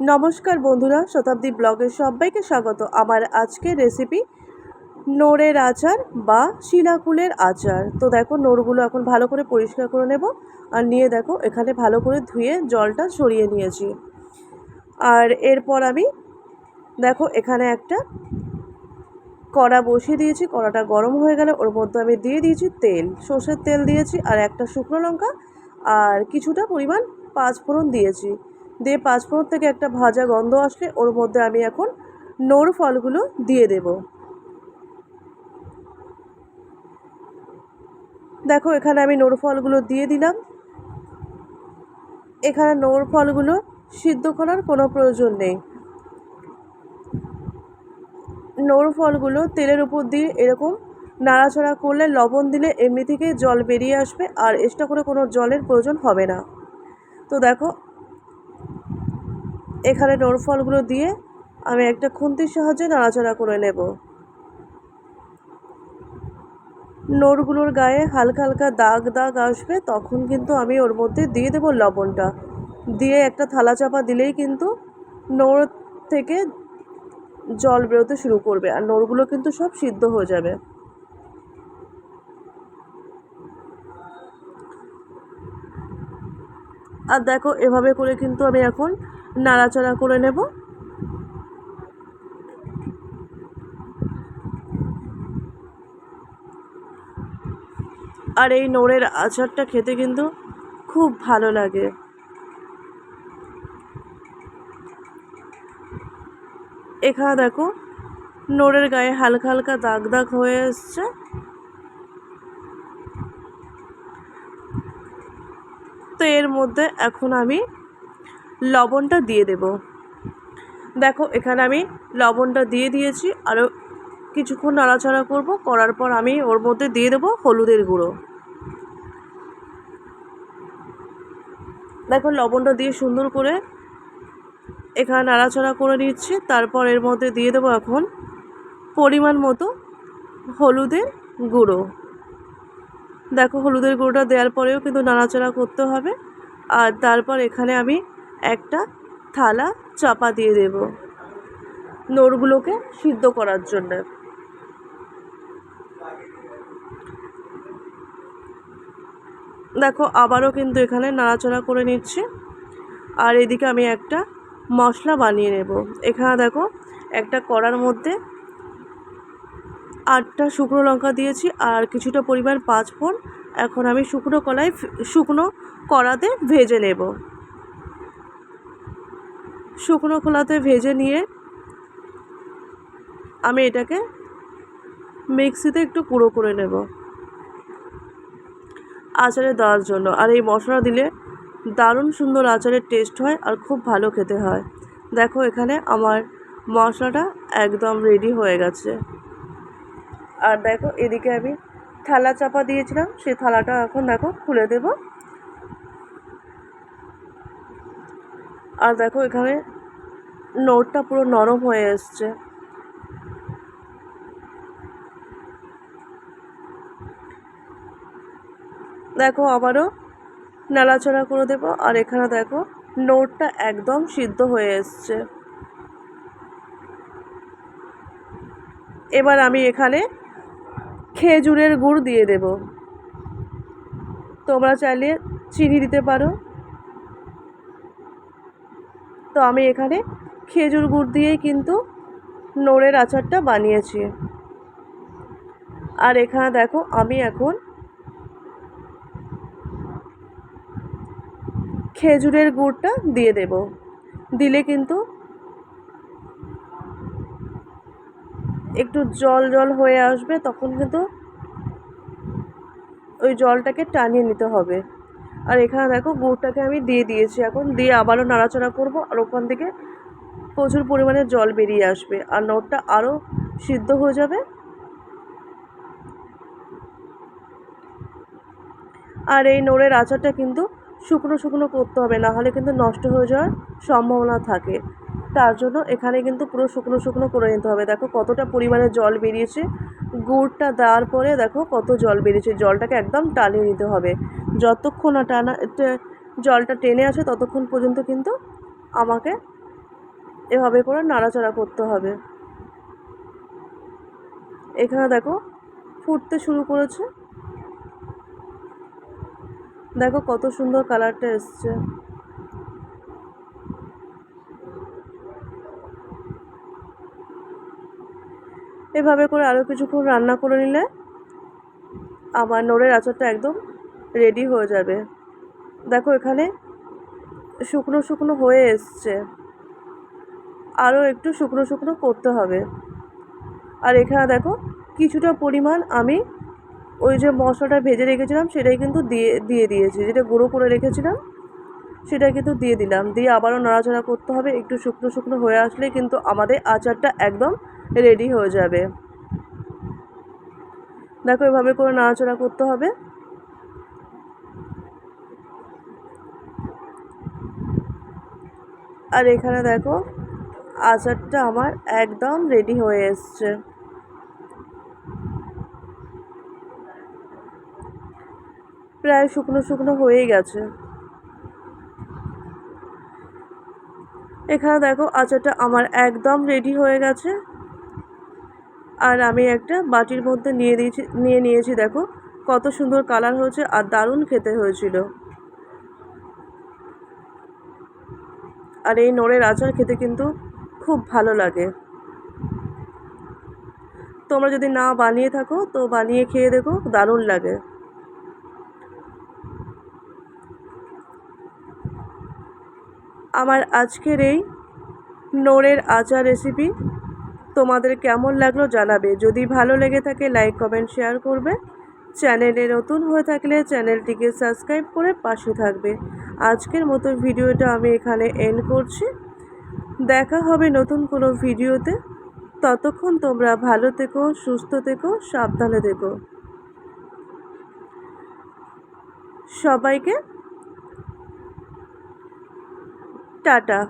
নমস্কার বন্ধুরা, শতাব্দী ব্লগের সবাইকে স্বাগত। আমার আজকের রেসিপি নোড়ের আচার বা শিলাকুলের আচার। তো দেখো, নোড়গুলো এখন ভালো করে পরিষ্কার করে নেব। আর নিয়ে দেখো, এখানে ভালো করে ধুয়ে জলটা সরিয়ে নিয়েছি। আর এরপর আমি দেখো, এখানে একটা কড়া বসিয়ে দিয়েছি। কড়াটা গরম হয়ে গেলে ওর মধ্যে আমি দিয়ে দিয়েছি তেল। সর্ষের তেল দিয়েছি আর একটা শুকনো লঙ্কা। আর কিছুটা পরিমাণ পাঁচ ফোড়ন দিয়েছি। দিয়ে পাঁচ ফোড়ন থেকে একটা ভাজা গন্ধ আসলে ওর মধ্যে আমি এখন নোর ফলগুলো দিয়ে দেব। দেখো, এখানে আমি নোর ফলগুলো দিয়ে দিলাম। এখানে নোর ফলগুলো সিদ্ধ করার কোনো প্রয়োজন নেই। নোর ফলগুলো তেলের উপর দিয়ে এরকম নাড়াচাড়া করলে লবণ দিলে এমনি থেকে জল বেরিয়ে আসবে আর এক্সট্রা করে কোনো জলের প্রয়োজন হবে না। তো দেখো এখানে নোর ফলগুলো দিয়ে আমি একটা খুন্তির সাহায্যে নাড়াচাড়া করে নেব। নোরগুলোর গায়ে হালকা হালকা দাগ দাগ আসবে, তখন কিন্তু আমি ওর মধ্যে দিয়ে দেবো লবণটা। দিয়ে একটা থালা চাপা দিলেই কিন্তু নোর থেকে জল বেরোতে শুরু করবে, আর নোরগুলো কিন্তু সব সিদ্ধ হয়ে যাবে। আর দেখো, এভাবে করে কিন্তু আমি এখন নাড়াচাড়া করে নেব। আর এই নোড়ের আচারটা খেতে কিন্তু খুব ভালো লাগে। এখানে দেখো, নোড়ের গায়ে হালকা হালকা দাগ দাগ হয়ে এসছে। তো এর মধ্যে এখন আমি লবণটা দিয়ে দেব। দেখো, এখানে আমি লবণটা দিয়ে দিয়েছি। আরও কিছুক্ষণ নাড়াচাড়া করব। করার পর আমি ওর মধ্যে দিয়ে দেবো হলুদের গুঁড়ো। দেখো, লবণটা দিয়ে সুন্দর করে এখানে নাড়াচাড়া করে নিচ্ছি। তারপর এর মধ্যে দিয়ে দেবো এখন পরিমাণ মতো হলুদের গুঁড়ো। দেখো, হলুদের গুঁড়োটা দেওয়ার পরেও কিন্তু নাড়াচাড়া করতে হবে। আর তারপর এখানে আমি একটা থালা চাপা দিয়ে দেব নোড়গুলোকে সিদ্ধ করার জন্যে। দেখো, আবারও কিন্তু এখানে নাড়াচাড়া করে নিচ্ছি। আর এদিকে আমি একটা মশলা বানিয়ে নেব। এখানে দেখো, একটা কড়ার মধ্যে আটটা শুকনো লঙ্কা দিয়েছি আর কিছুটা পরিমাণ পাঁচফোড়ন। এখন আমি শুকনো কলাই শুকনো কড়াতে ভেজে নেব। শুকনো খোলাতে ভেজে নিয়ে আমি এটাকে মিক্সিতে একটু গুঁড়ো করে নেব। আচারে দেওয়ার জন্য। আর এই মশলা দিলে দারুণ সুন্দর আচারের টেস্ট হয় আর খুব ভালো খেতে হয়। দেখো এখানে আমার মশলাটা একদম রেডি হয়ে গেছে। আর দেখো এদিকে আমি থালা চাপা দিয়েছিলাম, সেই থালাটা এখন দেখো খুলে দেব। আর দেখো এখানে নোটটা পুরো নরম হয়ে এসছে। দেখো আবারও নাড়াচাড়া করে দেবো আর এখানে দেখো নোটটা একদম সিদ্ধ হয়ে এসছে। এবার আমি এখানে খেজুরের গুড় দিয়ে দেব। তোমরা চাইলে চিনি দিতে পারো। তো আমি এখানে খেজুর গুড় দিয়েই কিন্তু নোড়ের আচারটা বানিয়েছি। আর এখানে দেখো, আমি এখন খেজুরের গুড়টা দিয়ে দেব। দিলে কিন্তু একটু জল জল হয়ে আসবে, তখন কিন্তু ওই জলটাকে টানিয়ে নিতে হবে। আর এখানে দেখো গুড়টাকে আমি দিয়ে দিয়েছি। এখন দিয়ে আবারও নাড়াচাড়া করব আর ওখান থেকে প্রচুর পরিমাণে জল বেরিয়ে আসবে। আর নোটটা আরও সিদ্ধ হয়ে যাবে। আর এই নোড়ের আচারটা কিন্তু শুকনো শুকনো করতে হবে, না হলে কিন্তু নষ্ট হয়ে যাওয়ার সম্ভাবনা থাকে। তার জন্য এখানে কিন্তু পুরো শুকনো শুকনো করে নিতে হবে। দেখো কতটা পরিমাণে জল বেরিয়েছে। গুড়টা দেওয়ার পরে দেখো কত জল বেরিয়েছে। জলটাকে একদম টানিয়ে নিতে হবে। যতক্ষণ না টানা জলটা টেনে আসে ততক্ষণ পর্যন্ত কিন্তু আমাকে এভাবে করে নাড়াচাড়া করতে হবে। এখানে দেখো, ফুটতে শুরু করেছে। দেখো কত সুন্দর কালারটা এসছে। এভাবে করে আরও কিছুক্ষণ রান্না করে নিলে আমার নোড়ের আচারটা একদম রেডি হয়ে যাবে। দেখো এখানে শুকনো শুকনো হয়ে এসছে। আরও একটু শুকনো শুকনো করতে হবে। আর এখানে দেখো কিছুটা পরিমাণ আমি ওই যে মশলাটা ভেজে রেখেছিলাম, সেটাই কিন্তু দিয়ে দিয়ে দিয়েছি। যেটা গুঁড়ো করে রেখেছিলাম সেটা কিন্তু দিয়ে দিলাম। দিয়ে আবারও নাড়াচাড়া করতে হবে। একটু শুকনো শুকনো হয়ে আসলে কিন্তু আমাদের আচারটা একদম রেডি হয়ে যাবে। দেখো এভাবে করে নাড়াচাড়া করতে হবে। আর এখানে দেখো, আচারটা আমার একদম রেডি হয়ে এসছে। প্রায় শুকনো শুকনো হয়েই গেছে। এখানে দেখো, আচারটা আমার একদম রেডি হয়ে গেছে। আর আমি একটা বাটির মধ্যে নিয়ে দিয়েছি, নিয়ে নিয়েছি, দেখো, কত সুন্দর কালার হয়েছে আর দারুণ খেতে হয়েছিল। আর এই নোড়ের আচার খেতে কিন্তু খুব ভালো লাগে। তোমরা যদি না বানিয়ে থাকো, তো বানিয়ে খেয়ে দেখো, দারুণ লাগে। আমার আজকের এই নোড়ের আচার রেসিপি তোমাদের কেমন লাগল জানাবে। যদি ভালো লেগে থাকে লাইক কমেন্ট শেয়ার করবে। চ্যানেলে নতুন হয়ে থাকলে চ্যানেলটিকে সাবস্ক্রাইব করে পাশে থাকবে। আজকের মতো ভিডিওটা আমি এখানে এন্ড করছি। দেখা হবে নতুন কোনো ভিডিওতে। ততক্ষণ তোমরা ভালো থেকো, সুস্থ থেকো, সাবধানে থেকো। সবাইকে টাটা।